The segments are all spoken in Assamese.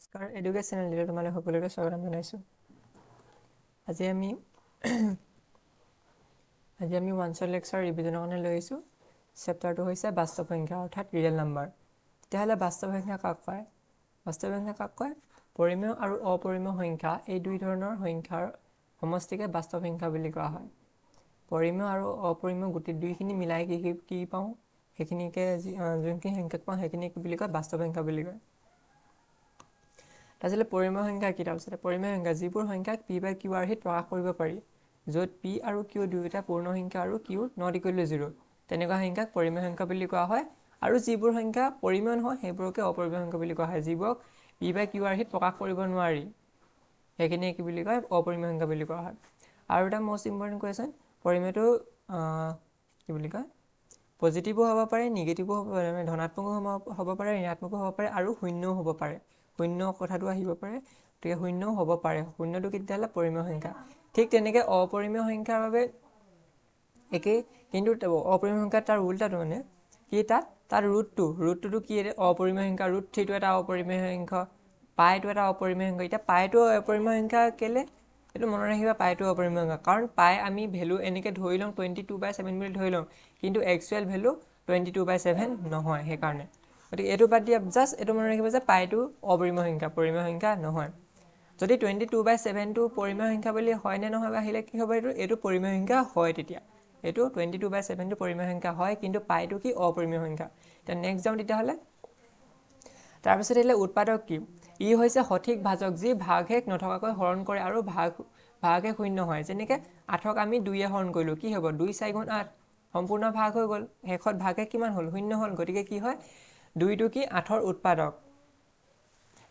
নমস্কাৰ এডুকেশ্যন চেনেললৈ তোমালোক সকলোকে স্বাগতম জনাইছোঁ আজি আমি আজি আমি ওৱান শ্বট লেকচাৰ ৰিভিজনৰ কাৰণে লৈ আহিছোঁ চেপ্টাৰটো হৈছে বাস্তৱ সংখ্যা অৰ্থাৎ ৰিয়েল নাম্বাৰ তেতিয়াহ'লে বাস্তৱ সংখ্যা কাক কয় বাস্তৱ সংখ্যা কাক কয় পৰিমেয় আৰু অপৰিমেয় সংখ্যা এই দুই ধৰণৰ সংখ্যাৰ সমষ্টিকে বাস্তৱ সংখ্যা বুলি কোৱা হয় পৰিমেয় আৰু অপৰিমেয় গোটেই দুইখিনি মিলাই কি কি পাওঁ সেইখিনিকে যোনখিনি সংখ্যাক পাওঁ সেইখিনি কি বুলি কয় বাস্তৱ সংখ্যা বুলি কয় তাৰপিছতে পৰিমেয় সংখ্যা কি? তাৰপিছতে পৰিমেয় সংখ্যা যিবোৰ সংখ্যাক পি বাই কিউ আৰ্হিত প্ৰকাশ কৰিব পাৰি য'ত পি আৰু কিউ দুয়োটা পূৰ্ণ সংখ্যা আৰু কিউ নট ইকুৱেল জিৰ' তেনেকুৱা সংখ্যাক পৰিমেয় সংখ্যা বুলি কোৱা হয়। আৰু যিবোৰ সংখ্যা পৰিমেয় নহয় সেইবোৰকে অপৰিমেয় সংখ্যা বুলি কোৱা হয় যিবোৰক পি বাই কিউ আৰ্হিত প্ৰকাশ কৰিব নোৱাৰি। সেইখিনিয়ে কি বুলি কয়? অপৰিমেয় সংখ্যা বুলি কোৱা হয়। আৰু এটা মষ্ট ইম্পৰ্টেণ্ট কুৱেশ্যন পৰিমেয়টো কি বুলি কয়? পজিটিভো হ'ব পাৰে নিগেটিভো হ'ব পাৰে ধনাত্মকো হ'ব পাৰে ঋণাত্মকো হ'ব পাৰে আৰু শূন্যও হ'ব পাৰে। শূন্য কথাটো আহিব পাৰে গতিকে শূন্যও হ'ব পাৰে। শূন্যটো তেতিয়াহ'লে পৰিমেয় সংখ্যা। ঠিক তেনেকৈ অপৰিমেয় সংখ্যাৰ বাবে একেই কিন্তু অপৰিমেয় সংখ্যাত তাৰ উল্টাটো মানে কি তাত? তাত ৰুটটো। ৰুটটোতো কি অপৰিমেয় সংখ্যা ৰুট থ্ৰীটো এটা অপৰিমেয় সংখ্যা পাইটো এটা অপৰিমেয় সংখ্যা। এতিয়া পাইটো অপৰিমেয় সংখ্যা কেলে? এইটো মনত ৰাখিবা পাইটো অপৰিমেয় সংখ্যা। কাৰণ পাই আমি ভেলু এনেকৈ ধৰি লওঁ টুৱেণ্টি টু বাই ছেভেন বুলি ধৰি লওঁ কিন্তু actual value twenty two by seven নহয় সেইকাৰণে। গতিকে এইটো বাদ দিয়া জাষ্ট এইটো মনত ৰাখিব যে পাইটো অপৰিমেয় সংখ্যা পৰিমেয় সংখ্যা নহয়। যদি টুৱেণ্টি টু বাই ছেভেনটো পৰিমেয় সংখ্যা বুলি হয়নে নহয় বা আহিলে কি হ'ব এইটো? এইটো পৰিমেয় সংখ্যা হয় তেতিয়া। এইটো টুৱেণ্টি টু বাই ছেভেনটো পৰিমেয় সংখ্যা হয় কিন্তু পাইটো কি অপৰিমেয় সংখ্যা? এতিয়া নেক্সট যাওঁ তেতিয়াহ'লে। তাৰপিছত আহিলে উৎপাদক কি? ই হৈছে সঠিক ভাজক যি ভাগশেষ নথকাকৈ হৰণ কৰে আৰু ভাগ ভাগশেষ শূন্য হয়। যেনেকৈ আঠক আমি দুয়ে হৰণ কৰিলোঁ কি হ'ব? দুই চাৰি গুণ আঠ সম্পূৰ্ণ ভাগ হৈ গ'ল। শেষত ভাগশেষ কিমান হ'ল? শূন্য হ'ল। গতিকে কি হয়? দুইটো কি আঠৰ উৎপাদক।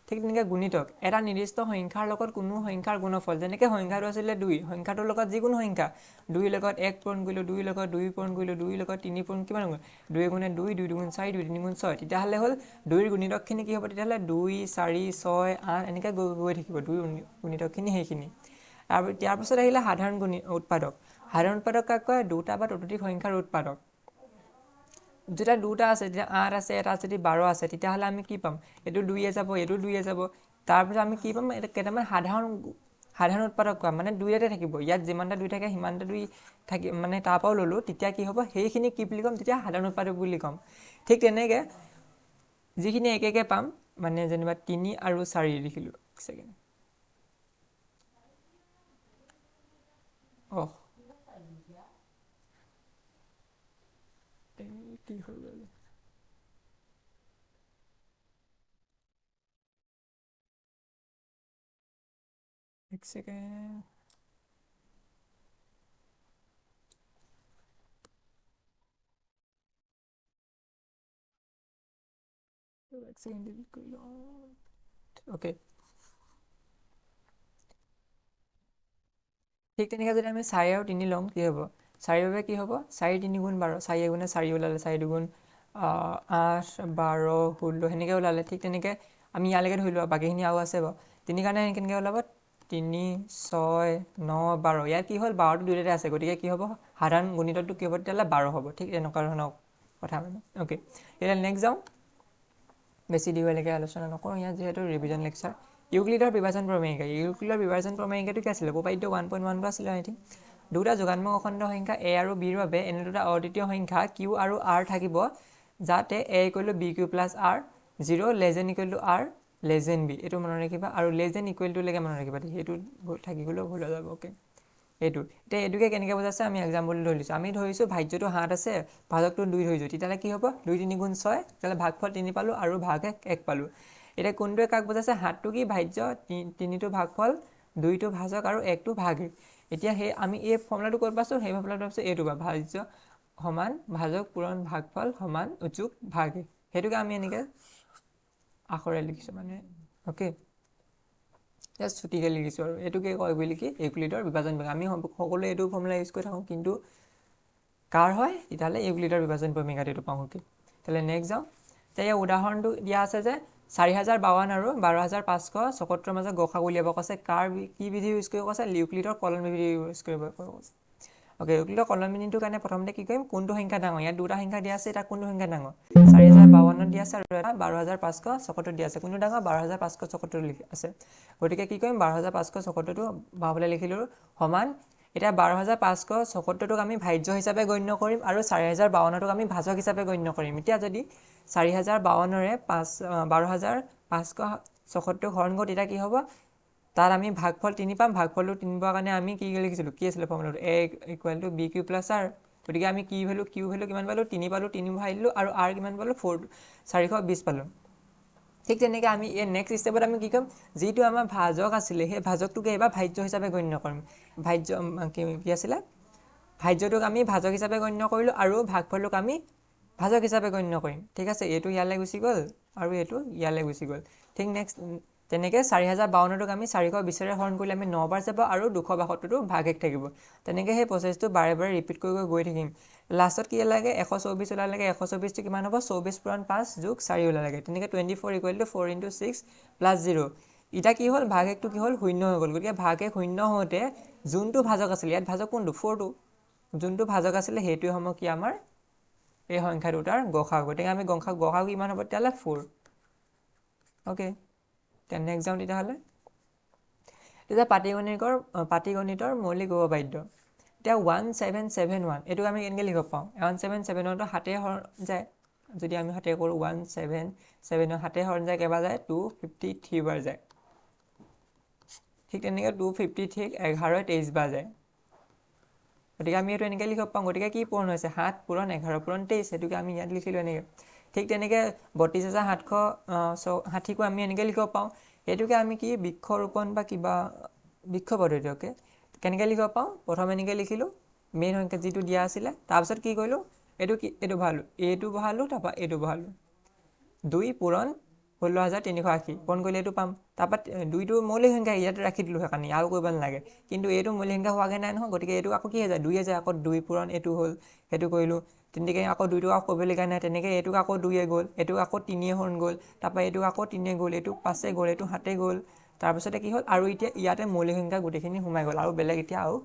ঠিক তেনেকৈ গুণিতক। এটা নিৰ্দিষ্ট সংখ্যাৰ লগত কোনো সংখ্যাৰ গুণফল যেনেকৈ সংখ্যাটো আছিলে দুই সংখ্যাটোৰ লগত যিকোনো সংখ্যা দুইৰ লগত এক পূৰণ কৰিলোঁ দুইৰ লগত দুই পূৰণ কৰিলোঁ দুইৰ লগত তিনি পূৰণ কিমান গুণ দুই গুণে দুই দুই দুগুণ চাৰি দুই তিনি গুণ ছয়। তেতিয়াহ'লে হ'ল দুইৰ গুণিতকখিনি কি হ'ব? তেতিয়াহ'লে দুই চাৰি ছয় আঠ এনেকৈ গৈ গৈ থাকিব দুই গুণিতকখিনি সেইখিনি। তাৰ ইয়াৰ পাছত আহিলে সাধাৰণ গুণি উৎপাদক। সাধাৰণ উৎপাদক কাক কয়? দুটা বা ততোধিক সংখ্যাৰ উৎপাদক। যেতিয়া দুটা আছে তেতিয়া আঠ আছে এটা যদি বাৰ আছে তেতিয়াহ'লে আমি কি পাম? এইটো দুইয়ে যাব এইটো দুইয়ে যাব। তাৰপিছত আমি কি পাম? এইটো কেইটামান সাধাৰণ সাধাৰণ উৎপাদক কোৱা মানে দুইতে থাকিব। ইয়াত যিমানটা দুই থাকে সিমানটা দুই থাকি মানে তাৰ পৰাও ল'লোঁ তেতিয়া কি হ'ব? সেইখিনি কি বুলি ক'ম? তেতিয়া সাধাৰণ উৎপাদক বুলি ক'ম। ঠিক তেনেকৈ যিখিনি একে একে পাম মানে যেনিবা তিনি আৰু চাৰি লিখিলোঁ। ছেকেণ্ড। অঁ কি হৈ গ'ল এক ছেকেণ্ড এক ছেকেণ্ড ডিলিট কৰি লওঁ অ'কে ঠিক তেনেকৈ যদি আমি চাৰি আৰু তিনি লওঁ কি হ'ব চাৰিৰ বাবে কি হ'ব? চাৰি তিনি গুণ বাৰ। চাৰি এগুণে চাৰি ওলালে চাৰি দুগুণ আঠ বাৰ ষোল্ল সেনেকৈ ওলালে। ঠিক তেনেকৈ আমি ইয়ালৈকে ধৰিলোঁ আৰু বাকীখিনি আৰু আছে বাৰু। তিনি কাৰণে কেনেকৈ ওলাব? তিনি ছয় ন বাৰ। ইয়াত কি হ'ল? বাৰটো দুইটাতে আছে। গতিকে কি হ'ব? সাধাৰণ গণিতটো কি হ'ব? তেতিয়াহ'লে বাৰ হ'ব। ঠিক তেনেকুৱা ধৰণৰ কথা মানে। অ'কে এতিয়া নেক্সট যাওঁ। বেছি দীঘলীয়াকৈ আলোচনা নকৰোঁ। ইয়াত যিহেতু ৰিভিজন লেকচাৰ ইউক্লিডৰ বিভাজন প্ৰমেয়িকা। ইউক্লিডৰ বিভাজন প্ৰমেয়িকাটো কি আছিলে? উপপাদ্য ওৱান পইণ্ট ওৱানটো আছিলে আই থিংক দুটা যোগাত্মক অখণ্ড সংখ্যা এ আৰু বিৰ বাবে এনে দুটা অদ্বিতীয় সংখ্যা কিউ আৰু আৰ থাকিব যাতে A to B Q plus R zero' less than equal to R less than B এইটো মনত ৰাখিবা। আৰু লেছ দেন ইকুৱেল টুলৈকে মনত ৰাখিবা সেইটো থাকি গ'লেও ভুল হৈ যাব অ'কে এইটো। এতিয়া এইটোকে কেনেকৈ বুজাইছে আমি এক্সাম্পল ধৰি লৈছোঁ আমি ধৰিছোঁ ভাজ্যটো সাত আছে ভাজকটো দুই ধৰিছোঁ। তেতিয়াহ'লে কি হ'ব? দুই তিনি গুণ ছয় তেতিয়াহ'লে ভাগফল তিনি পালোঁ আৰু ভাগ এক এক পালোঁ। এতিয়া কোনটোৱে কাক বুজাইছে? সাতটো কি ভাজ্য? তিনিটো ভাগফল দুইটো ভাজক আৰু একটো ভাগ এতিয়া সেই আমি এই ফৰ্মুলাটো ক'ত পাইছোঁ? সেই ফৰ্মুলাটো পাইছোঁ এইটো বা ভাজ্য সমান ভাজক পূৰণ ভাগফল সমান উচুক ভাগ। সেইটোকে আমি এনেকৈ আখৰে লিখিছোঁ মানে অ'কে জাষ্ট ছুটিকৈ লিখিছোঁ আৰু। এইটোকে কয় বুলি কি? ইউক্লিডৰ বিভাজন প্ৰমেয় আমি সকলোৱে এইটো ফৰ্মুলা ইউজ কৰি থাকোঁ কিন্তু কাৰ হয়? তেতিয়াহ'লে ইউক্লিডৰ বিভাজন প্ৰমেয়িকাত এইটো পাওঁ কি তেতিয়াহ'লে নেক্সট যাওঁ। এতিয়া ইয়াৰ উদাহৰণটো দিয়া আছে যে চাৰি হাজাৰ বাৱন্ন আৰু বাৰ হাজাৰ পাঁচশ ছয়সত্তৰ মাজত গসাগু উলিয়াব কৈছে। কাৰ কি বিধি ইউজ কৰিব কৈছে? ইউক্লিডৰ কলন বিধি ইউজ কৰিব কৈছে। অ'কে ইউক্লিডৰ কলন বিধিটোৰ কাৰণে প্ৰথমতে কি কৰিম? কোনটো সংখ্যা ডাঙৰ? ইয়াত দুটা সংখ্যা দিয়া আছে এতিয়া কোনটো সংখ্যা ডাঙৰ? চাৰি হাজাৰ বাৱন্ন দিয়া আছে আৰু এটা বাৰ হাজাৰ পাঁচশ ছয়সত্তৰ দিয়া আছে। কোনটো ডাঙৰ? বাৰ হাজাৰ পাঁচশ ছয়সত্তৰ লিখি আছে। গতিকে কি কৰিম? বাৰ হাজাৰ পাঁচশ ছয়সত্তৰটো বাওঁফালে লিখিলোঁ সমান এতিয়া বাৰ হাজাৰ পাঁচশ ছয়সত্তৰটোক আমি ভাজ্য হিচাপে গণ্য কৰিম আৰু চাৰি হাজাৰ বাৱন্নটোক আমি ভাজক হিচাপে গণ্য কৰিম। এতিয়া যদি চাৰি হাজাৰ বাৱন্নৰে পাঁচ বাৰ হাজাৰ পাঁচশ ছয়সত্তৰ হৰণ কৰোঁ তেতিয়া কি হ'ব? তাত আমি ভাগফল তিনি পাম। ভাগফলটো তিনি পোৱাৰ কাৰণে আমি কি লিখিছিলোঁ? কি আছিলে ফৰ্মুলাটো? A equal to B Q plus R গতিকে আমি কি ভেলু কিউ ভেলু কিমান পালোঁ? তিনি পালোঁ তিনি ভৰাই দিলোঁ আৰু আৰ কিমান পালোঁ? ফ'ৰ চাৰিশ বিছ পালোঁ। ঠিক তেনেকৈ আমি এই নেক্সট ষ্টেপত আমি কি কৰিম? যিটো আমাৰ ভাজক আছিলে সেই ভাজকটোকে এইবাৰ ভাজ্য হিচাপে গণ্য কৰিম। ভাজ্য কি আছিলে? ভাজ্যটোক আমি ভাজক হিচাপে গণ্য কৰিলোঁ আৰু ভাগফলটোক আমি ভাজক হিচাপে গণ্য কৰিম। ঠিক আছে এইটো ইয়ালৈ গুচি গ'ল আৰু এইটো ইয়ালৈ গুচি গ'ল। ঠিক নেক্সট তেনেকৈ চাৰি হাজাৰ বাৱন্নটোক আমি চাৰিশ বিছেৰে হৰণ কৰিলে আমি নবাৰ যাব আৰু দুশ বাসত্তৰটো ভাগেক থাকিব। তেনেকৈ সেই প্ৰচেছটো বাৰে বাৰে ৰিপিট কৰি কৰি গৈ থাকিম। লাষ্টত কি লাগে এশ চৌবিছ ওলালেগে। এশ চৌবিছটো কিমান হ'ব? চৌবিছ পূৰণ পাঁচ যোগ চাৰি ওলালেগে। তেনেকৈ twenty four equal to four into six plus zero' এতিয়া কি হ'ল? ভাগেকটো কি হ'ল? শূন্য হৈ গ'ল। গতিকে ভাগেক শূন্য হওঁতে যোনটো ভাজক আছিলে ইয়াত ভাজক কোনটো? ফ'ৰটো যোনটো ভাজক আছিলে সেইটোৱে সময় কি আমাৰ? এই সংখ্যা দুটাৰ গসাগ গতিকে আমি গসাগ গসাগ কিমান হ'ব তেতিয়াহ'লে? ফ'ৰ অ'কে নেক্সট যাওঁ তেতিয়াহ'লে? তেতিয়া পাটিগণিতৰ পাটিগণিতৰ মৌলিক উপবাদ্য এতিয়া ওৱান ছেভেন ছেভেন ওৱান এইটোক আমি কেনেকৈ লিখিব পাওঁ ওৱান ছেভেন ছেভেন ওৱানটো হাতে হৰণ যায়। যদি আমি হাতে কৰোঁ ওৱান ছেভেন ছেভেন ওৱান হাতে হৰণ যায় কেইবাৰ যায়? টু ফিফটি থ্ৰী বাৰ যায়। ঠিক তেনেকৈ টু ফিফটি থ্ৰীক এঘাৰ তেইছ বাৰ যায়। গতিকে আমি এইটো এনেকৈ লিখিব পাওঁ গতিকে কি পূৰণ হৈছে? সাত পূৰণ এঘাৰ পূৰণ তেইছ। সেইটোকে আমি ইয়াত লিখিলোঁ এনেকৈ। ঠিক তেনেকৈ বত্ৰিছ হাজাৰ সাতশ ষাঠিকো আমি এনেকৈ লিখিব পাওঁ। সেইটোকে আমি কি বৃক্ষৰোপণ বা কিবা বৃক্ষ পদ্ধতিকে কেনেকৈ লিখিব পাওঁ? প্ৰথম এনেকৈ লিখিলোঁ মেইন সংখ্যা যিটো দিয়া আছিলে তাৰপিছত কি কৰিলোঁ? এইটো কি এইটো বহালোঁ এইটো বহালোঁ তাৰপৰা এইটো বহালোঁ দুই পূৰণ ষোল্ল হাজাৰ তিনিশ আশী পূৰণ কৰিলে এইটো পাম। তাৰপৰা দুইটো মৌলিক সংখ্যা ইয়াতে ৰাখি দিলোঁ সেইকাৰণে আৰু কৰিব নালাগে। কিন্তু এইটো মৌলিক সংখ্যা হোৱাগৈ নাই নহয় গতিকে এইটো আকৌ কি হৈ যায়? দুই হৈ যায় আকৌ দুই পূৰণ এইটো হ'ল সেইটো কৰিলোঁ। তেনেকৈ আকৌ দুইটো আকৌ কৰিবলগীয়া নাই তেনেকৈ এইটোক আকৌ দুয়ে গ'ল এইটোক আকৌ তিনিয়ে হৰণ গ'ল তাৰপৰা এইটোক আকৌ তিনিয়ে গ'ল এইটো পাঁচে গ'ল এইটো সাতে গ'ল। তাৰপিছতে কি হ'ল? আৰু এতিয়া ইয়াতে মৌলিক সংখ্যা গোটেইখিনি সোমাই গ'ল। আৰু বেলেগ এতিয়া আৰু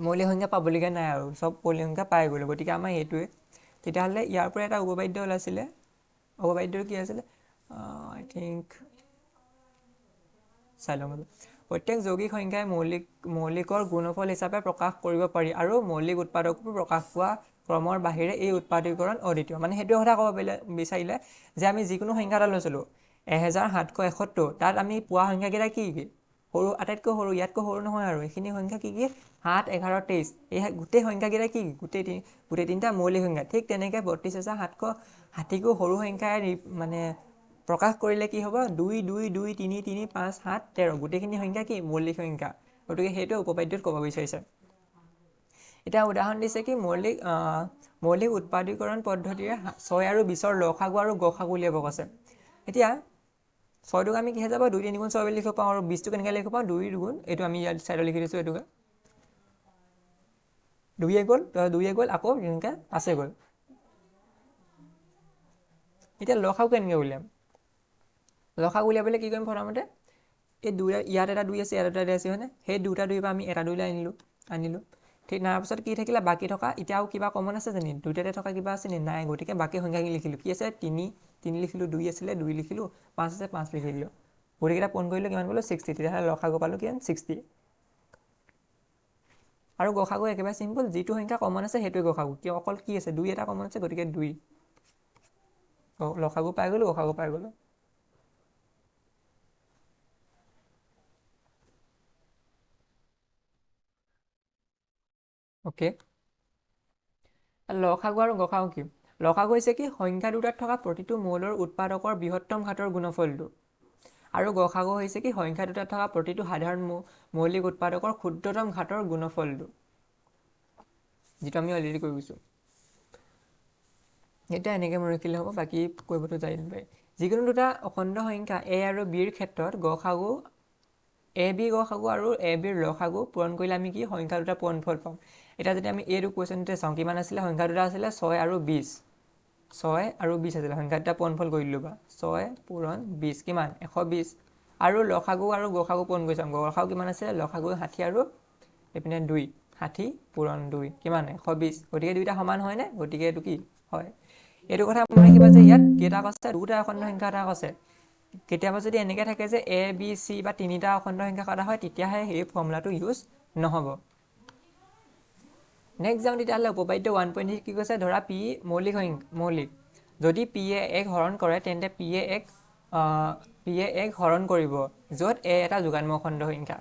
মৌলিক সংখ্যা পাবলগীয়া নাই আৰু চব মৌলিক সংখ্যা পাই গ'লোঁ। গতিকে আমাৰ সেইটোৱে তেতিয়াহ'লে ইয়াৰ পৰা এটা উপবাদ্য ওলাইছিলে। উপবাদ্যটো কি আছিলে? আই থিংক চাই লওঁ প্ৰত্যেক যৌগিক সংখ্যাই মৌলিক মৌলিকৰ গুণফল হিচাপে প্ৰকাশ কৰিব পাৰি আৰু মৌলিক উৎপাদকো প্ৰকাশ পোৱা ক্ৰমৰ বাহিৰে এই উৎপাদীকৰণ অদ্বিতীয়। মানে সেইটোৱে কথা ক'ব বিচাৰিলে যে আমি যিকোনো সংখ্যা এটা লৈছিলোঁ এহেজাৰ সাতশ এসত্তৰ তাত আমি পোৱা সংখ্যাকেইটা কি কি? সৰু আটাইতকৈ সৰু ইয়াতকৈ সৰু নহয় আৰু এইখিনি সংখ্যা কি কি? সাত এঘাৰ তেইছ এই গোটেই সংখ্যাকেইটা কি গোটেই তিনি গোটেই তিনিটা মৌলিক সংখ্যা। ঠিক তেনেকৈ বত্ৰিছ হাজাৰ সাতশ ষাঠিকো সৰু সংখ্যাই মানে প্ৰকাশ কৰিলে কি হ'ব? দুই দুই দুই তিনি তিনি পাঁচ সাত তেৰ গোটেইখিনি সংখ্যা কি? মৌলিক সংখ্যা। গতিকে সেইটোৱে উপবাদ্যত ক'ব বিচাৰিছে। এতিয়া উদাহৰণ দিছে কি মৌলিক মৌলিক উৎপাদীকৰণ পদ্ধতিৰে ছয় আৰু বিছৰ লসাগু আৰু গসাগু উলিয়াব কৈছে। এতিয়া ছয়টোক আমি কিহে যাব? দুই তিনিগুণ ছয় বুলি লিখিব পাওঁ আৰু বিছটো কেনেকৈ লিখিব পাওঁ? দুই দুগুণ এইটো আমি ইয়াত ছাইডত লিখি দিছোঁ এইটোকে। দুয়ে গ'ল দুয়ে গ'ল আকৌ এনেকৈ আছে গ'ল। এতিয়া লসাগু কেনেকৈ উলিয়াম? লসাগু উলিয়াবলৈ কি কৰিম প্ৰথমতে? এই দুটা ইয়াত এটা দুই আছে ইয়াত এটা দুই আছে হয়নে? সেই দুটা দুইৰ পৰা আমি এটা দুইলৈ আনিলোঁ আনিলোঁ। ঠিক তাৰপিছত কি থাকিলে বাকী থকা এতিয়া আৰু কিবা কমন আছে জানি? দুইটাতে থকা কিবা আছে নি? নাই গতিকে বাকী সংখ্যাখিনি লিখিলোঁ। কি আছে তিনি তিনি লিখিলোঁ দুই আছিলে দুই লিখিলোঁ পাঁচ আছে পাঁচ লিখি দিলোঁ। গোটেইকেইটা পোন কৰিলোঁ কিমান কৰিলোঁ ছিক্সটি তেতিয়াহ'লে লসাগু পালোঁ কিমান? ছিক্সটি আৰু গসাগু একেবাৰে চিম্পল যিটো সংখ্যা কমন আছে সেইটোৱে গসাগু কিয় অকল কি আছে? দুই এটা কমন আছে গতিকে দুই। লসাগু পাই গ'লোঁ গসাগু পাই গ'লোঁ। অ'কে লসাগু আৰু গসাগু কি লসাগু হৈছে কি সংখ্যা দুটাত থকা প্ৰতিটো মৌলৰ উৎপাদকৰ বৃহত্তম ঘাতৰ গুণফলটো। আৰু গসাগু হৈছে কি সংখ্যা দুটাত থকা প্ৰতিটো সাধাৰণ মৌলিক উৎপাদকৰ ক্ষুদ্ৰতম ঘাতৰ গুণফলটো। যিটো আমি অলৰেডি কৈ গৈছোঁ। এতিয়া এনেকৈ মনত ৰাখিলে হ'ব বাকী কৰিবতো যাই নাপায়। যিকোনো দুটা অখণ্ড সংখ্যা এ আৰু বিৰ ক্ষেত্ৰত গসাগু এ বি গসাগু আৰু এ বিৰ লসাগু পূৰণ কৰিলে আমি কি সংখ্যা দুটা পূৰণফল পাম। এতিয়া যদি আমি এইটো কুৱেশ্যনটোতে চাওঁ কিমান আছিলে সংখ্যা দুটা আছিলে ছয় আৰু বিছ। ছয় আৰু বিছ আছিলে সংখ্যা দুটা পূৰণফল কৰি দিলোঁ বা। ছয় পূৰণ বিছ কিমান? এশ বিছ। আৰু লসাগু আৰু গসাগু পূৰণ কৰি চাওঁ গসাগু কিমান আছিলে? লসাগু ষাঠি আৰু এইপিনে দুই। ষাঠি পূৰণ দুই কিমান? এশ বিছ। গতিকে দুইটা সমান হয়নে? গতিকে এইটো কি? হয়। এইটো কথা মনত ৰাখিবা যে ইয়াত কেইটা আছে দুটা অখণ্ড সংখ্যা এটা আছে কেতিয়াবা যদি এনেকৈ থাকে যে এ বি চি বা তিনিটা অখণ্ড সংখ্যা সদা হয় তেতিয়াহে সেই ফৰ্মুলাটো ইউজ নহ'ব। নেক্সট যাওঁ তেতিয়াহ'লে উপবাদ্য ওৱান পইণ্ট কি কৈছে? ধৰা পি মৌলিক সংখ্যা মৌলিক। যদি পি এ এক হৰণ কৰে তেন্তে পি এ এক পি এ এক হৰণ কৰিব য'ত এ এটা যোগাত্মক খণ্ড সংখ্যা।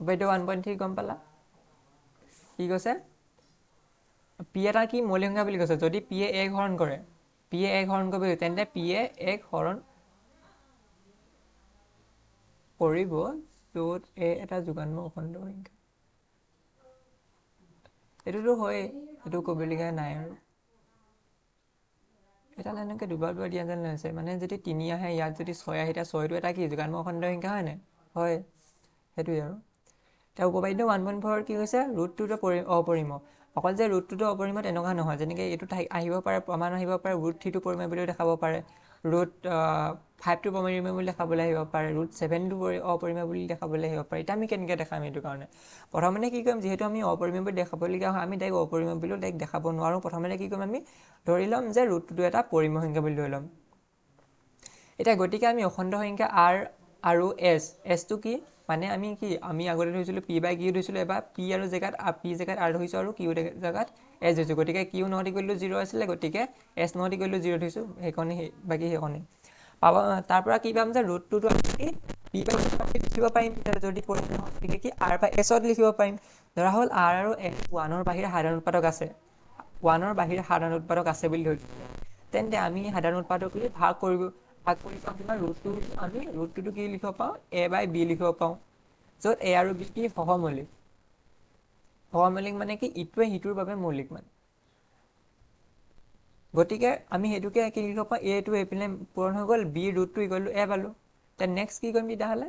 উপবাদ্য ওৱান পইণ্ট থ্ৰী গম পালা? কি কৈছে? পি এটা কি মৌলিক সংখ্যা বুলি কৈছে? যদি পি এ এক হৰণ কৰে পি এ এক হৰণ কৰিব তেন্তে পি এ এক হৰণ কৰিব য'ত এ এটা যোগাত্মক অখণ্ড সংখ্যা। এইটোতো হয়েই এইটো ক'বলগীয়া নাই আৰু। এটা লাইনকে দুবাৰ দুবাৰ দিয়া যেন লাগিছে মানে যদি তিনি আহে ইয়াত যদি ছয় আহে এতিয়া ছয়টো এটা কি যোগাত্মক অখণ্ড সংখ্যা হয় নাই? হয় সেইটোৱে আৰু। এতিয়া উপবাদ্য ওৱান পইণ্ট ফ'ৰ কি হৈছে? ৰুটটোতো পৰি অপৰিম অকল যে ৰুটটোতো অপৰিম তেনেকুৱা নহয় যেনেকৈ এইটো আহিব পাৰে প্ৰমাণ আহিব পাৰে ৰুট থ্ৰীটো পৰিমেয় বুলিও দেখাব পাৰে ৰুট ফাইভটো পৰিমেয় বুলি দেখাবলৈ আহিব পাৰে ৰুট ছেভেনটো অপৰিমেয় বুলি দেখাবলৈ আহিব পাৰে এতিয়া আমি কেনেকৈ দেখাম এইটো কাৰণে? প্ৰথমতে কি কৰিম যিহেতু আমি অপৰিমেয় বুলি দেখাবলগীয়া হয় আমি ডাইৰেক্ট অপৰিমেয় বুলিও ডাইৰেক্ট দেখাব নোৱাৰোঁ প্ৰথমতে কি কৰিম আমি ধৰি ল'ম যে ৰুটটোতো এটা পৰিমেয় সংখ্যা বুলি ধৰি ল'ম। এতিয়া গতিকে আমি অখণ্ড সংখ্যা আৰ আৰু এছ এছটো কি? মানে আমি কি আমি আগতে ধৰিছিলোঁ পি বাই কিউ ধৰিছিলোঁ এবাৰ পি আৰু জেগাত পি জেগাত আৰ ধৰিছোঁ আৰু কিউ জেগাত এছ ধৰিছোঁ। গতিকে কিউ ইকুৱেল টু জিৰ' আছিলে গতিকে এছ ইকুৱেল টু জিৰ' ধৰিছোঁ সেইকণে সেই বাকী সেইকণে পাব তাৰ পৰা কি পাম যে ৰুটটোতো আমি কি পি বাই লিখিব পাৰিম যদি গতিকে কি আৰ বা এছত লিখিব পাৰিম। ধৰা হ'ল আৰ আৰু এছ ওৱানৰ বাহিৰে সাধাৰণ উৎপাদক আছে। ওৱানৰ বাহিৰে সাধাৰণ উৎপাদক আছে বুলি ধৰিছোঁ তেন্তে আমি সাধাৰণ উৎপাদক ভাগ কৰিব ভাগ কৰি পাওঁ কিমান ৰুটটো আমি ৰুটটোতো কি লিখিব পাওঁ? এ বাই বি লিখিব পাওঁ। য'ত এ আৰু বি কি? সহমৌলিক। সহমৌলিক মানে কি? ইটোৱে সিটোৰ বাবে মৌলিক মানে। গতিকে আমি সেইটোকে কি লিখিব পাওঁ? এটো এইপিনে পূৰণ হৈ গ'ল। বি ৰুটটো ইকুৱেল টু এ পালোঁ। তে নেক্সট কি কৰিম তেতিয়াহ'লে?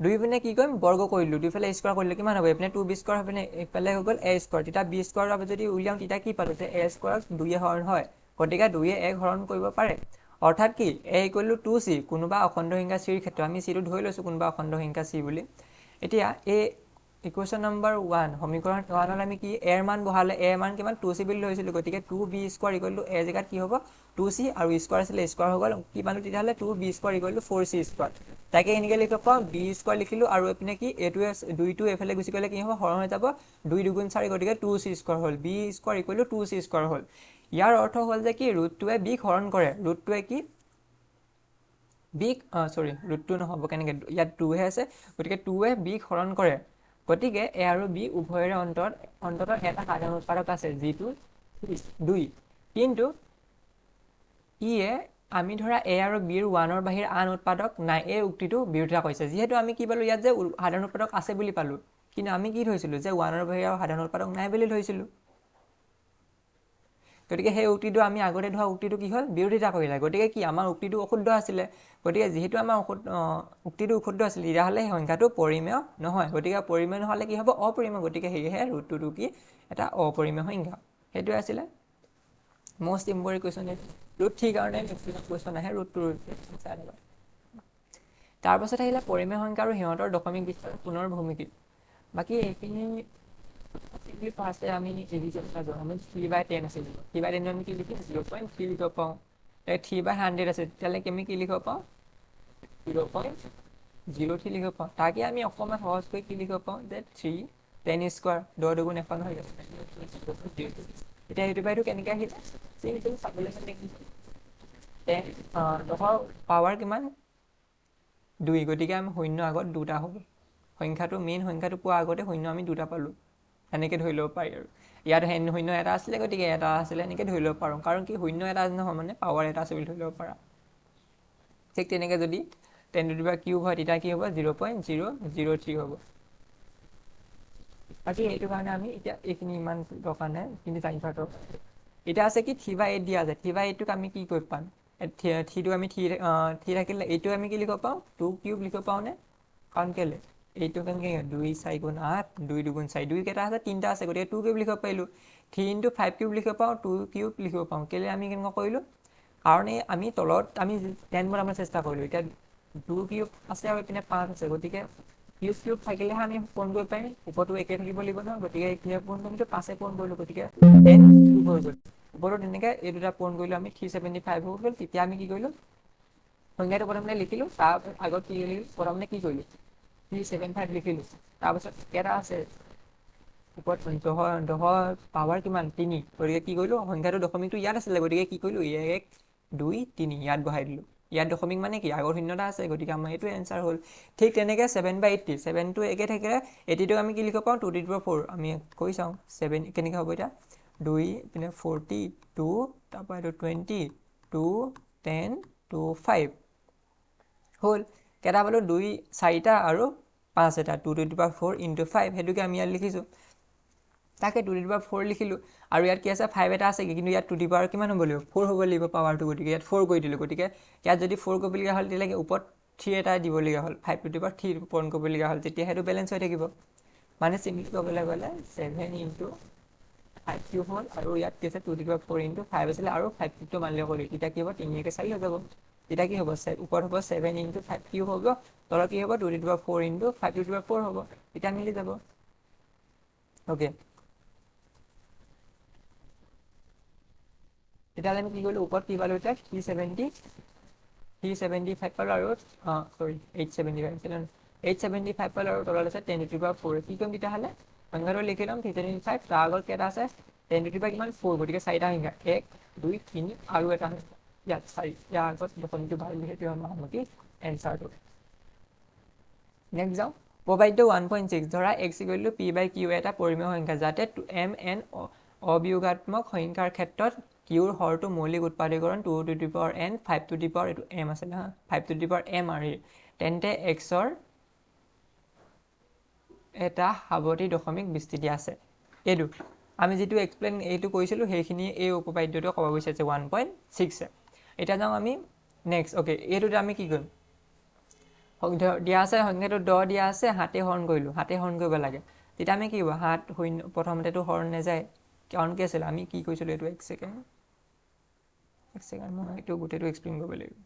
দুই পিনে কি কৰিম? বৰ্গ কৰিলোঁ। দুইফালে স্কোৱাৰ কৰিলোঁ। কিমান হ'ব? এইপিনে টু বি স্কোৱাৰ পিনে এইফালে হৈ গ'ল এ স্কোৱাৰ তেতিয়া বি স্কোৱাৰ যদি উলিয়াওঁ তেতিয়া কি পালোঁ? এ স্কোৱাৰক দুয়ে হৰণ হয়। গতিকে দুয়ে এক হৰণ কৰিব পাৰে। অৰ্থাৎ কি এ ইকুৱেল টু চি কোনোবা অখণ্ড সংখ্যা চিৰ ক্ষেত্ৰত আমি চিটো ধৰি লৈছোঁ কোনোবা অখণ্ড সংখ্যা চি বুলি। এতিয়া এই ইকুৱেশ্যন নম্বৰ ওৱান সমীকৰণ ওৱানত আমি কি এৰ মান বহালে এৰ মান কিমান টু চি বুলি ধৰিছিলোঁ গতিকে two B square equal to A জেগাত কি হ'ব? টু চি আৰু স্কোৱাৰ আছিলে স্কোৱাৰ হৈ গ'ল কি পালোঁ তেতিয়াহ'লে two B square equal to four C square তাকে এনেকৈ লিখিব পাওঁ বি স্কোৱাৰ লিখিলোঁ আৰু এইপিনে কি এইটোৱে দুইটো এইফালে গুচি গ'লে কি হ'ব? হৰণ হৈ যাব দুই দুগুণ চাৰি গতিকে টু চি স্কোৱাৰ হ'ল B square equal to two C square হ'ল। ইয়াৰ অৰ্থ হ'ল যে কি? ৰুটটোৱে বিক হৰণ কৰে। ৰুটটোৱে কি? বিক চৰি ৰুটটো নহ'ব। কেনেকৈ? ইয়াত টুহে আছে। গতিকে টুৱে বিক হৰণ কৰে। গতিকে এ আৰু বি উভয়ৰে অন্তত অন্ততঃ এটা সাধাৰণ উৎপাদক আছে যিটো দুই। কিন্তু ইয়ে আমি ধৰা এ আৰু বিৰ ওৱানৰ বাহিৰে আন উৎপাদক নাই। এই উক্তিটো বিৰোধিতা কৰিছে। যিহেতু আমি কি পালোঁ ইয়াত যে সাধাৰণ উৎপাদক আছে বুলি পালোঁ। কিন্তু আমি কি ধৰিছিলোঁ? যে ওৱানৰ বাহিৰে সাধাৰণ উৎপাদক নাই বুলি ধৰিছিলোঁ। গতিকে সেই উক্তিটো আমি আগতে ধৰা উক্তিটো কি হ'ল? বিৰোধিতা কৰিলে। গতিকে কি আমাৰ উক্তিটো অশুদ্ধ আছিলে। গতিকে যিহেতু আমাৰ অশুদ্ধ উক্তিটো অশুদ্ধ আছিলে তেতিয়াহ'লে সেই সংখ্যাটো পৰিমেয় নহয়। গতিকে পৰিমেয় নহ'লে কি হ'ব? অপৰিমেয়। গতিকে সেয়েহে ৰুটটোতো কি? এটা অপৰিমেয় সংখ্যা। সেইটোৱে আছিলে। মষ্ট ইম্পৰ্টেণ্ট কুৱেশ্যন ৰুট থ্ৰীৰ কাৰণে কুৱেশ্যন আহে ল'বা তাৰপাছত আহিলে পৰিমেয় সংখ্যা আৰু সিহঁতৰ দশমিক বিস্তাৰ পুনৰ ভূমিকি বাকী এইখিনি ফাৰ্ষ্টে আমি ৰিভিজন এটা আমি থ্ৰী বাই টেন আছিল থ্ৰী বাই টেন আমি কি লিখিম জিৰ' পইণ্ট থ্ৰী লিখিব পাওঁ থ্ৰী বাই হাণ্ড্ৰেড আছে তেতিয়াহ'লে আমি কি লিখিব পাওঁ জিৰ' পইণ্ট জিৰ' থ্ৰী লিখিব পাওঁ তাকে আমি অকণমান সহজকৈ কি লিখিব পাওঁ যে থ্ৰী টেন স্কোৱাৰ দহ দুগুণ এখন হৈ গৈছে এতিয়া সেইটো বাইটো কেনেকৈ দহৰ পাৱাৰ কিমান দুই গতিকে আমি শূন্য আগত দুটা হ'ব সংখ্যাটো মেইন সংখ্যাটো পোৱাৰ আগতে শূন্য আমি দুটা পালোঁ এনেকৈ ধৰি ল'ব পাৰি আৰু। ইয়াত শূন্য এটা আছিলে গতিকে এটা আছিলে এনেকৈ ধৰি ল'ব পাৰোঁ। কাৰণ কি শূন্য এটা নহয় মানে পাৱাৰ এটা আছে বুলি ধৰি ল'ব পাৰা। ঠিক তেনেকৈ যদি টেন টু দিবা কিউব হয় তেতিয়া কি হ'ব? Zero' point zero' zero' three হ'ব। বাকী সেইটো কাৰণে আমি এতিয়া এইখিনি ইমান দৰকাৰ নাই কিন্তু জানি থোৱাটো। এতিয়া আছে কি থ্ৰী বাই এইট দিয়া আছে থ্ৰী বাই এইটটোক আমি কি কৰি পাম? থ্ৰীটো আমি থ্ৰী থ্ৰী থাকিলে এইটো আমি কি লিখিব পাওঁ? টু কিউব লিখিব পাৰোঁনে কাৰণ কেলৈ? এইটো কেনেকৈ দুই চাৰি গুণ আঠ দুই দুগুণ চাৰি দুই কেইটা আছে তিনিটা আছে গতিকে টু কিউব লিখিব পাৰিলোঁ। থ্ৰী ইণ্টু ফাইভ কিউব লিখিব পাৰোঁ টু কিউব লিখিব পাৰোঁ কেলৈ আমি কেনেকুৱা কৰিলোঁ? কাৰণ আমি তলত আমি টেন বনাবলৈ চেষ্টা কৰিলোঁ। এতিয়া টু কিউব আছে আৰু এইপিনে পাঁচ আছে। গতিকে কিউব কিউব থাকিলেহে আমি পূৰণ কৰিব পাৰিম। ওপৰতো একে থাকিব লাগিব নহয় গতিকে কিহে পূৰণ এইটো পাঁচে পূৰণ কৰিলোঁ। গতিকে টেন কিউব হৈ গ'ল। ওপৰতো তেনেকৈ এই দুটা পূৰণ কৰিলোঁ আমি। থ্ৰী ছেভেণ্টি ফাইভ হৈ গ'ল। তেতিয়া আমি কি কৰিলোঁ? সংখ্যাটো প্ৰথমতে লিখিলোঁ। তাৰ আগত কি প্ৰথমতে কি কৰিলোঁ? থ্ৰী ছেভেন ফাইভ লিখিলোঁ তাৰপাছত কেইটা আছে ওপৰত দহ দহৰ পাৱাৰ কিমান তিনি গতিকে কি কৰিলোঁ সংখ্যাটো দশমিকটো ইয়াত আছিলে গতিকে কি কৰিলোঁ এক দুই তিনি ইয়াত বহাই দিলোঁ ইয়াত দশমিক মানে কি আগৰ শূন্যতা আছে গতিকে আমাৰ এইটো এনচাৰ হ'ল ঠিক তেনেকৈ ছেভেন বাই এইটটি ছেভেনটো একে থাকিলে এইটিটোক আমি কি লিখিব পাৰোঁ টু দি টু ফ'ৰ আমি কৈ চাওঁ ছেভেন কেনেকৈ হ'ব এতিয়া দুই পিনে ফৰ্টি টু তাৰপৰা এইটো twenty two ten two five হ'ল কেইটা পালোঁ? দুই চাৰিটা আৰু পাঁচ এটা। Two to the power four into five সেইটোকে আমি ইয়াত লিখিছোঁ। তাকে টু দি পাৱাৰ ফ'ৰ লিখিলোঁ। আৰু ইয়াত কি আছে? ফাইভ এটা আছে কিন্তু ইয়াত টু দি পাৱাৰ কিমান হ'ব লাগিব? ফ'ৰ হ'ব লাগিব পাৱাৰটো গতিকে। ইয়াত ফ'ৰ কৰি দিলোঁ। গতিকে ইয়াত যদি ফ'ৰ কৰিবলগীয়া হ'ল তেতিয়াহ'লে ওপৰত থ্ৰী এটা দিবলগীয়া হ'ল। Five to the power three পূৰণ কৰিবলগীয়া হ'ল। তেতিয়া সেইটো বেলেঞ্চ হৈ থাকিব। মানে চিম্পলি ক'বলৈ গ'লে ছেভেন ইণ্টু ফাইভ কিউব হ'ল। আৰু ইয়াত কি আছে? Two the power four into five আছিলে। আৰু ফাইভ কিউবটো মানিলে কৰিলোঁ। তেতিয়া কি হ'ব? তিনিকে চাৰি হৈ যাব। তেতিয়া কি হ'ব ওপৰত হ'ব ছেভেন ইণ্টু ফাইভ কিউব হ'ব তলত কি হ'ব two the power four into five two the power four হ'ব তেতিয়া মিলি যাব। অ'কে তেতিয়াহ'লে আমি কি কৰিলোঁ ওপৰত কি পালোঁ এতিয়া three seventy three seventy five পালোঁ আৰু অঁ sorry eight seventy five eight seventy five পালোঁ আৰু তলত আছে টেন টু পাৱাৰ ফ'ৰ কি কৰিম তেতিয়াহ'লে? সংখ্যাটো লিখি ল'ম থ্ৰী ছেভেণ্টি ফাইভ তাৰ আগত কেইটা আছে টেন টু পাৱাৰ কিমান? ফ'ৰ গতিকে চাৰিটা সংখ্যা এক দুই তিনি আৰু এটা সংখ্যা চাৰি ইয়াৰ আগত দশমিকটো ভাল সেইটো আমাৰ সামগ্ৰী এনচাৰটো নেক্সট যাওঁ উপবাদ্য ওৱান পইণ্ট ছিক্স ধৰা X equal to P by Q এটা পৰিমেয় সংখ্যা যাতে এম এন অবিয়োগাত্মক সংখ্যাৰ ক্ষেত্ৰত কিউৰ হৰটো মৌলিক উৎপাদীকৰণ two to the power N five to the power এইটো এম আছিলে হা five to the power M are তেন্তে এক্সৰ এটা সাৱতি দশমিক বিস্তৃতি আছে এইটো আমি যিটো এক্সপ্লেইন এইটো কৰিছিলোঁ সেইখিনি এই উপবাদ্যটো ক'ব বিচাৰিছে ওৱান পইণ্ট ছিক্সে এতিয়া যাওঁ আমি নেক্সট অ'কে এইটোত আমি কি কৰিম? দিয়া আছে সংখ্যাটো দহ দিয়া আছে হাতে হৰণ কৰিলোঁ হাতে হৰণ কৰিব লাগে। তেতিয়া আমি কি হ'ব হাত শূন্য প্ৰথমতেতো হৰণ নাযায়। কাৰণ কি আছিলে আমি কি কৰিছিলোঁ এইটো এক ছেকেণ্ড এক ছেকেণ্ড মই এইটো গোটেইটো এক্সপ্লেইন কৰিব লাগিব।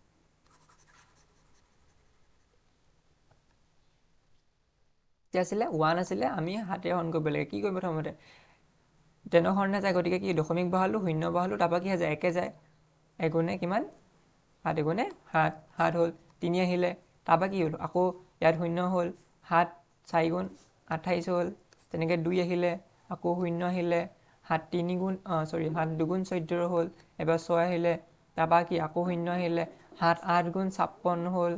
আছিলে ওৱান আছিলে আমি হাতে হৰণ কৰিব লাগে। কি কৰিম প্ৰথমতে? তেনে হৰণ নাযায় গতিকে কি দশমিক বহালোঁ শূন্য বহালোঁ তাৰপৰা কি যায় একে যায়। এগুণে কিমান সাত এগুণে সাত সাত হ'ল তিনি আহিলে তাৰপৰা কি হ'ল আকৌ ইয়াত শূন্য হ'ল সাত চাৰি গুণ আঠাইছ হ'ল তেনেকৈ দুই আহিলে আকৌ শূন্য আহিলে সাত তিনি গুণ চৰি সাত দুগুণ চৈধ্য হ'ল এবাৰ ছয় আহিলে তাৰপৰা কি আকৌ শূন্য আহিলে সাত আঠ গুণ ছাপন্ন হ'ল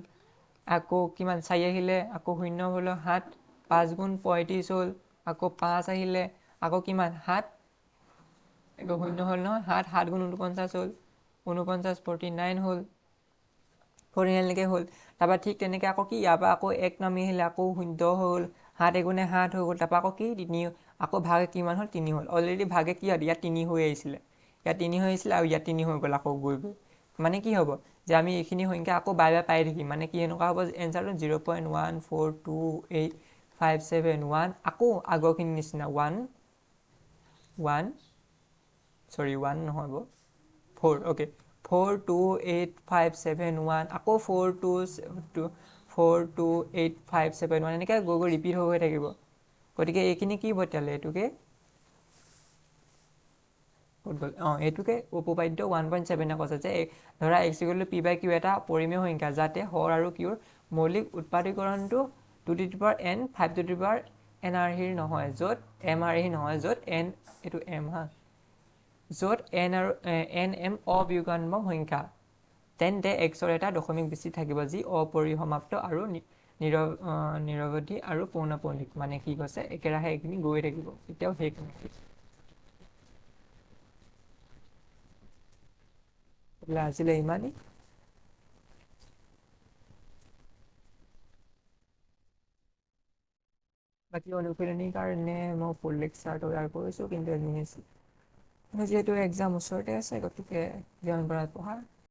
আকৌ কিমান চাৰি আহিলে আকৌ শূন্য হ'ল সাত পাঁচ গুণ পঁয়ত্ৰিছ হ'ল আকৌ পাঁচ আহিলে আকৌ কিমান সাত শূন্য হ'ল নহয় সাত সাত গুণ ঊনপঞ্চাছ হ'ল ঊনপঞ্চাছ ফৰ্টি নাইন হ'ল। ফৰ্টি নাইনলৈকে হ'ল। তাৰপৰা ঠিক তেনেকৈ আকৌ কি ইয়াৰ পৰা আকৌ এক নামি আহিলে আকৌ শূন্য হ'ল। সাত এগুণে সাত হৈ গ'ল। তাৰপৰা আকৌ কি তিনি আকৌ ভাগে কিমান হ'ল? তিনি হ'ল। অলৰেডি ভাগে কি হ'ল ইয়াত তিনি হৈ আহিছিলে। ইয়াত তিনি হৈ আহিছিলে আৰু ইয়াত তিনি হৈ গ'ল আকৌ গৈ গৈ। মানে কি হ'ব যে আমি এইখিনি সংখ্যা আকৌ বাই বাই পাই থাকিম। মানে কি এনেকুৱা হ'ব এনচাৰটো zero' point one four two eight five seven one আকৌ আগৰখিনি নিচিনা ওৱান ওৱান চৰি ওৱান নহ'ব four okay four two eight five seven one আকৌ four two two four two eight five seven one এনেকৈ গৈ গৈ ৰিপিট হৈ গৈ থাকিব। গতিকে এইখিনি কি তেতিয়াহ'লে এইটোকে? ক'ত গ'ল অঁ এইটোকে উপবাদ্য ওৱান পইণ্ট ছেভেনে কৈছে যে ধৰা X equal to P by Q এটা পৰিমেয় সংখ্যা যাতে হৰ আৰু কিউৰ মৌলিক উৎপাদীকৰণটো two to the power N five to the power N are hero নহয় য'ত এম আৰ নহয় য'ত এন এইটো এম হা। য'ত এন আৰু এন এম অবিয়োগাত্মক সংখ্যা। তেন্তে এক্সৰ এটা দশমিক বেছি থাকিব যি অপৰিসমাপ্ত আৰু নিৰৱ নিৰৱধি আৰু পৌনপৌনিক মানে কি কৈছে? একেৰাহে এইখিনি গৈ থাকিব। এতিয়াও সেইখিনি আজিলৈ ইমানেই? বাকী অনুশীলনীৰ কাৰণে মই ফুল লেকচাৰ তৈয়াৰ কৰিছোঁ কিন্তু যিহেতু এক্সাম ওচৰতে আছে গতিকে জ্ঞান পঢ়া